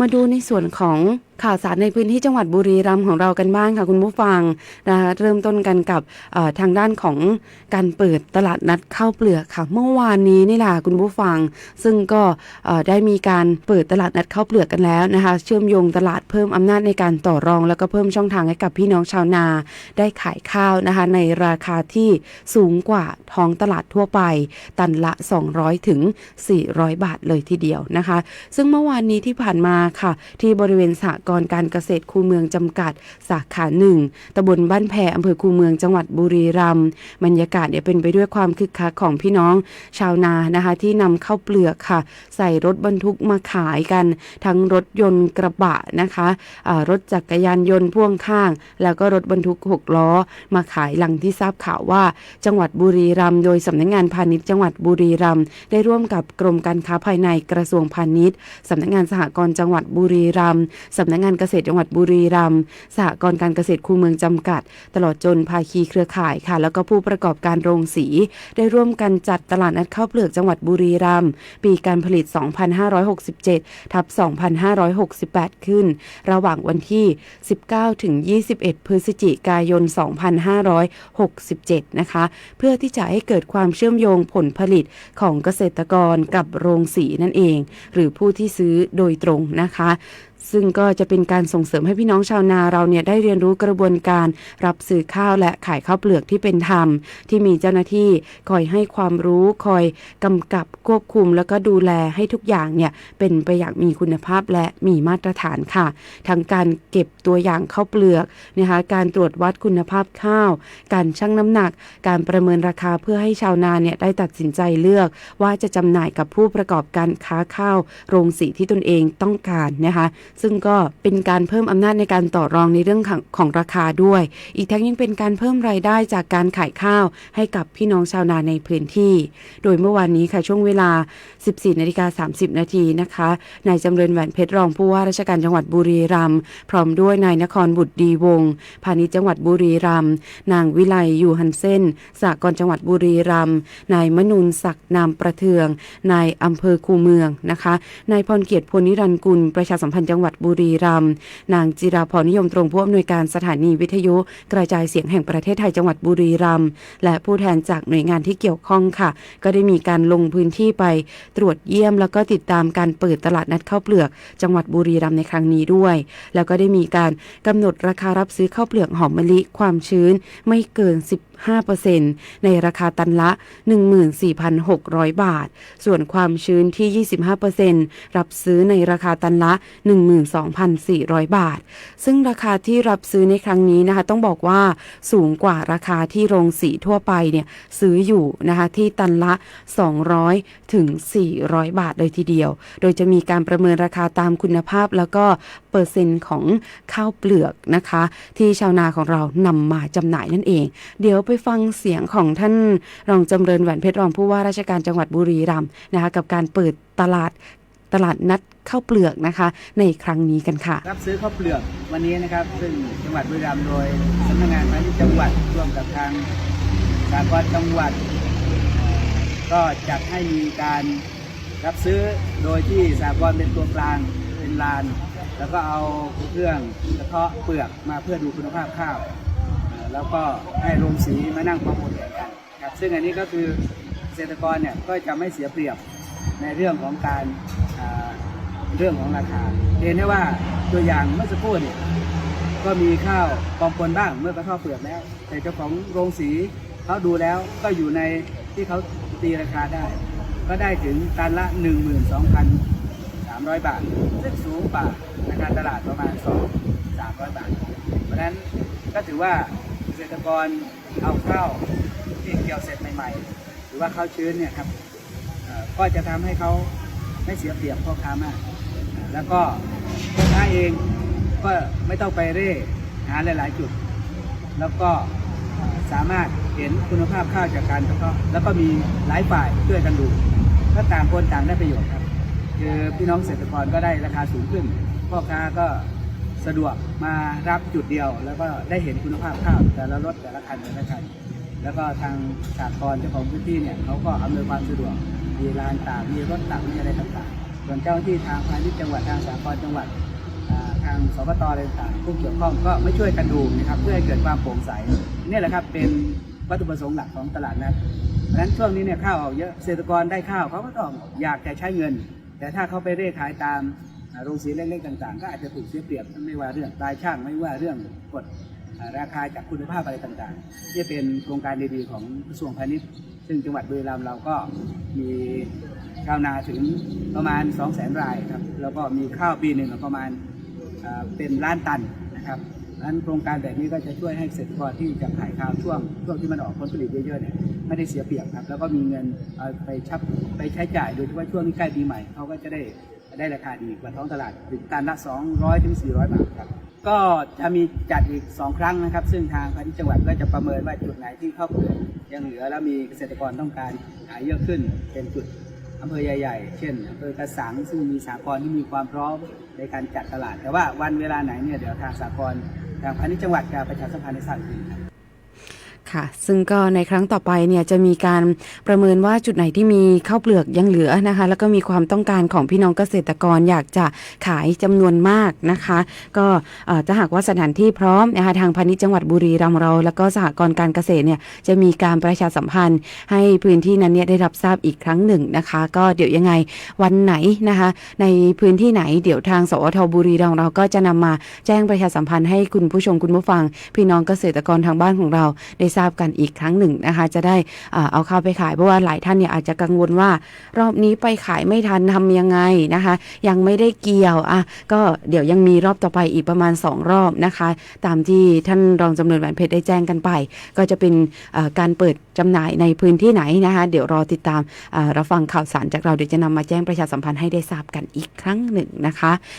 มาดูในส่วนของ ข่าวสารในพื้นที่จังหวัดบุรีรัมย์ของเรากันบ้างค่ะคุณผู้ฟังนะคะเริ่มต้นกันกับทางด้านของการเปิดตลาดนัดข้าวเปลือกค่ะ เมื่อวานนี้นี่แหละคุณผู้ฟัง ซึ่งก็ได้มีการเปิดตลาดนัดข้าวเปลือกกันแล้วนะคะ เชื่อมโยงตลาดเพิ่มอำนาจในการต่อรอง แล้วก็เพิ่มช่องทางให้กับพี่น้องชาวนาได้ขายข้าวนะคะ ในราคาที่สูงกว่าท้องตลาดทั่วไป ตันละ 200ถึง400 บาทเลยทีเดียวนะคะ ซึ่งเมื่อวานนี้ที่ผ่านมาค่ะ ที่บริเวณสหกกรณ์การเกษตรคูเมืองจำกัด สาขาหนึ่งตำบลบ้านแพอำเภอคูเมืองจังหวัดบุรีรัมย์บรรยากาศเนี่ยเป็นไปด้วยความคึกคักของพี่น้องชาวนานะคะ ที่นำเข้าวเปลือกค่ะ ใส่รถบรรทุกมาขายกัน ทั้งรถยนต์กระบะนะคะอ่ารถจักรยานยนต์พ่วงข้าง แล้วก็รถบรรทุกหกล้อ มาขายหลังที่ทราบข่าวว่า จังหวัดบุรีรัมย์โดยสำนักงานพาณิชย์จังหวัดบุรีรัมย์ได้ร่วมกับกรมการค้าภายในกระทรวงพาณิชย์สำนักงานสหกรณ์จังหวัดบุรีรัมย์สำนักงานเกษตรจังหวัดบุรีรัมย์สหกรณ์การเกษตรคูเมืองจำกัด ตลอดจนภาคีเครือข่ายค่ะ แล้วก็ผู้ประกอบการโรงสี ได้ร่วมกันจัดตลาดนัดข้าวเปลือกจังหวัดบุรีรัมย์ปีการผลิต 2567 ทับ 2568 ขึ้น ระหว่างวันที่ 19 ถึง 21 พฤศจิกายน 2567 นะคะ เพื่อที่จะให้เกิดความเชื่อมโยงผลผลิตของเกษตรกรกับโรงสีนั่นเอง หรือผู้ที่ซื้อโดยตรงนะคะ ซึ่งก็จะเป็นการส่งเสริมให้พี่น้องชาวนาเราเนี่ยได้เรียนรู้กระบวนการรับซื้อข้าวและขายข้าวเปลือกที่เป็นธรรม ที่มีเจ้าหน้าที่คอยให้ความรู้คอยกำกับควบคุม แล้วก็ดูแลให้ทุกอย่างเนี่ยเป็นไปอย่างมีคุณภาพและมีมาตรฐานค่ะ ทั้งการเก็บตัวอย่างข้าวเปลือกนะคะการตรวจวัดคุณภาพข้าว การชั่งน้ำหนัก การประเมินราคาเพื่อให้ชาวนาเนี่ยได้ตัดสินใจเลือก ว่าจะจำหน่ายกับผู้ประกอบการค้าข้าวโรงสีที่ตนเองต้องการนะคะซึ่งก็เป็นการเพิ่มอำนาจในการต่อรองในเรื่องของของราคาด้วย อีกทั้งยังเป็นการเพิ่มรายได้จากการขายข้าวให้กับพี่น้องชาวนาในพื้นที่ โดยเมื่อวานนี้ค่ะช่วงเวลา 14นาฬิกา30 นาทีนะคะนายจำเริญแหวนเพชรรองผู้ว่าราชการจังหวัดบุรีรัมย์พร้อมด้วยนายนครบุตรดีวงศ์พาณิชย์จังหวัดบุรีรัมย์นางวิไลอยู่หันเส้นสากรจังหวัดบุรีรัมย์นายมนุนศักดิ์นามประเทืองนายอำเภอคูเมืองนะคะนายพรเกียรติพลนิรันกุลประชาสัมพันธ์จังงหวัดบุรีรัมย์นางจิราพรนิยมตรงผู้อำนวยการสถานีวิทยุกระจายเสียงแห่งประเทศไทยจังหวัดบุรีรัมย์และผู้แทนจากหน่วยงานที่เกี่ยวข้องค่ะ ก็ได้มีการลงพื้นที่ไปตรวจเยี่ยม แล้วก็ติดตามการเปิดตลาดนัดข้าวเปลือก จังหวัดบุรีรัมย์ในครั้งนี้ด้วย แล้วก็ได้มีการกำหนดราคารับซื้อข้าวเปลือกหอมมะลิความชื้นไม่เกิน 15%ในราคาตันละ 14,600 บาท ส่วนความชื้นที่ 25%รับซื้อในราคาตันละ 12,400 บาท ซึ่งราคาที่รับซื้อในครั้งนี้นะคะ ต้องบอกว่าสูงกว่าราคาที่โรงสีทั่วไปเนี่ยซื้ออยู่นะคะที่ตันละ 200 ถึง 400 บาทเลยทีเดียว โดยจะมีการประเมินราคาตามคุณภาพแล้วก็เปอร์เซ็นต์ของข้าวเปลือกนะคะ ที่ชาวนาของเรานำมาจำหน่ายนั่นเอง เดี๋ยวไปฟังเสียงของท่านรองจำเริญแหวนเพชรรองผู้ว่าราชการจังหวัดบุรีรัมย์นะคะกับการเปิดตลาดตลาดนัดข้าวเปลือกนะคะ ในครั้งนี้กันค่ะ รับซื้อข้าวเปลือกวันนี้นะครับ ซึ่งจังหวัดบุรีรัมย์โดยสำนักงานพาณิชย์จังหวัดร่วมกับทางสากลจังหวัด ก็จัดให้มีการรับซื้อโดยที่สากลเป็นตัวกลางเป็นลาน แล้วก็เอาเครื่องกระเทาะเปลือกมาเพื่อดูคุณภาพข้าว แล้วก็ให้โรงสีมานั่งประมูลแข่งกันครับซึ่งอันนี้ก็คือเกษตรกรเนี่ยก็จะไม่เสียเปรียบในเรื่องของการเรื่องของราคาเห็นได้ว่าตัวอย่างเมื่อสักครู่เนี่ยก็มีข้าวปองปนบ้างเมื่อกระทอเปลือกแล้ว แต่เจ้าของโรงสีเขาดูแล้วก็อยู่ในที่เขาตีราคาได้ ก็ได้ถึงตันละ 12,300 บาท ซึ่งสูงกว่าราคาตลาดประมาณ 2 300 บาท เพราะนั้นก็ถือว่า ตรกรเอาข้าวที่เกี่ยวเสร็จใหม่ ๆ หรือว่าข้าวชื้นเนี่ยครับก็จะทำให้เขาไม่เสียเปรียบพ่อค้ามาก แล้วก็พ่อค้าเองก็ไม่ต้องไปเร่หาหลาย ๆ จุด แล้วก็สามารถเห็นคุณภาพข้าวจากการกระเทาะแล้วก็มีหลายฝ่ายช่วยกันดูก็ต่างคนต่างได้ประโยชน์ครับ คือพี่น้องเกษตรกรก็ได้ราคาสูงขึ้น พ่อค้าก็ สะดวกมารับจุดเดียว แล้วก็ได้เห็นคุณภาพข้าวแต่ละรถแต่ละคันแต่ละคันแล้วก็ทางสากลเจ้าของพื้นที่เนี่ยเขาก็อำนวยความสะดวกมีลานตากมีรถตักมีอะไรต่างๆ ส่วนเจ้าหน้าที่ทางพาณิชย์จังหวัดทางสากลจังหวัดทางสปตอะไรต่างๆผู้เกี่ยวข้องก็ไม่ช่วยกันดูนะครับเพื่อให้เกิดความโปร่งใสนี่แหละครับเป็นวัตถุประสงค์หลักของตลาดนัดเพราะฉะนั้นช่วงนี้เนี่ยข้าวออกเยอะเกษตรกรได้ข้าวเขาก็ต้องอยากจะใช้เงิน แต่ถ้าเขาไปเร่ขายตาม โรงสีเล็กๆต่างๆ ก็อาจจะถูกเสียเปรียบไม่ว่าเรื่องรายช่างไม่ว่าเรื่องกฎราคาจากคุณภาพอะไรต่างๆที่เป็นโครงการดีๆของกระทรวงพาณิชย์ ซึ่งจังหวัดบุรีรัมย์เราก็มีชาวนาถึงประมาณ 2 0 0 0 0 0 รายครับแล้วก็มีข้าวปีหนึ่งประมาณเป็นล้านตันนะครับนั้นโครงการแบบนี้ก็จะช่วยให้เกษตรกรที่จะขายข้าวช่วงช่วงที่มันออกผลผลิตเยอะๆเนี่ยไม่ได้เสียเปรียบครับ แล้วก็มีเงินไปชับไปใช้จ่ายโดยเฉพาะช่วงที่ใกล้ปีใหม่เขาก็จะได้ ได้ราคาดีกว่าท้องตลาดถึงตันละ 200ถึง400 บาทครับ ก็จะมีจัดอีก 2 ครั้งนะครับ ซึ่งทางพาณิชย์จังหวัดก็จะประเมินว่าจุดไหนที่ข้าวเปลือกยังเหลือแล้วมีเกษตรกรต้องการขายเยอะขึ้น เป็นจุดอำเภอใหญ่ๆ เช่นอำเภอกระสังซึ่งมีสากลที่มีความพร้อมในการจัดตลาด แต่ว่าวันเวลาไหนเนี่ยเดี๋ยวทางสากลทางพาณิชย์จังหวัดจะประชาสัมพันธ์ในทราบอีกทีครับ ค่ะ ซึ่งก็ในครั้งต่อไปเนี่ยจะมีการประเมินว่าจุดไหนที่มีข้าวเปลือกยังเหลือนะคะ แล้วก็มีความต้องการของพี่น้องเกษตรกรอยากจะขายจำนวนมากนะคะ ก็เอ่อถ้าหากว่าสถานที่พร้อมนะคะทางพาณิชย์จังหวัดบุรีรัมย์เรา แล้วก็สหกรณ์การเกษตรเนี่ยจะมีการประชาสัมพันธ์ ให้พื้นที่นั้นเนี่ยได้รับทราบอีกครั้งหนึ่งนะคะ ก็เดี๋ยวยังไงวันไหนนะคะ ในพื้นที่ไหนเดี๋ยวทางสวทบุรีรัมย์เราก็จะนำมาแจ้งประชาสัมพันธ์ให้คุณผู้ชมคุณผู้ฟัง พี่น้องเกษตรกรทางบ้านของเราได้ทราบราบกันอีกครั้งหนึ่งนะคะ จะได้อ่าเอาข้าวไปขายเพราะว่าหลายท่านเนี่ยอาจจะกังวลว่า รอบนี้ไปขายไม่ทันทำยังไงนะคะ ยังไม่ได้เกี่ยวอะก็เดี๋ยวยังมีรอบต่อไปอีกประมาณ 2 รอบนะคะ ตามที่ท่านรองจำเริญแหวนเพชรได้แจ้งกันไป ก็จะเป็นการเปิดจำหน่ายในพื้นที่ไหนนะคะ เดี๋ยวรอติดตามรับฟังข่าวสารจากเราเดี๋ยวจะนำมาแจ้งประชาสัมพันธ์ให้ได้ทราบกันอีกครั้งหนึ่งนะคะ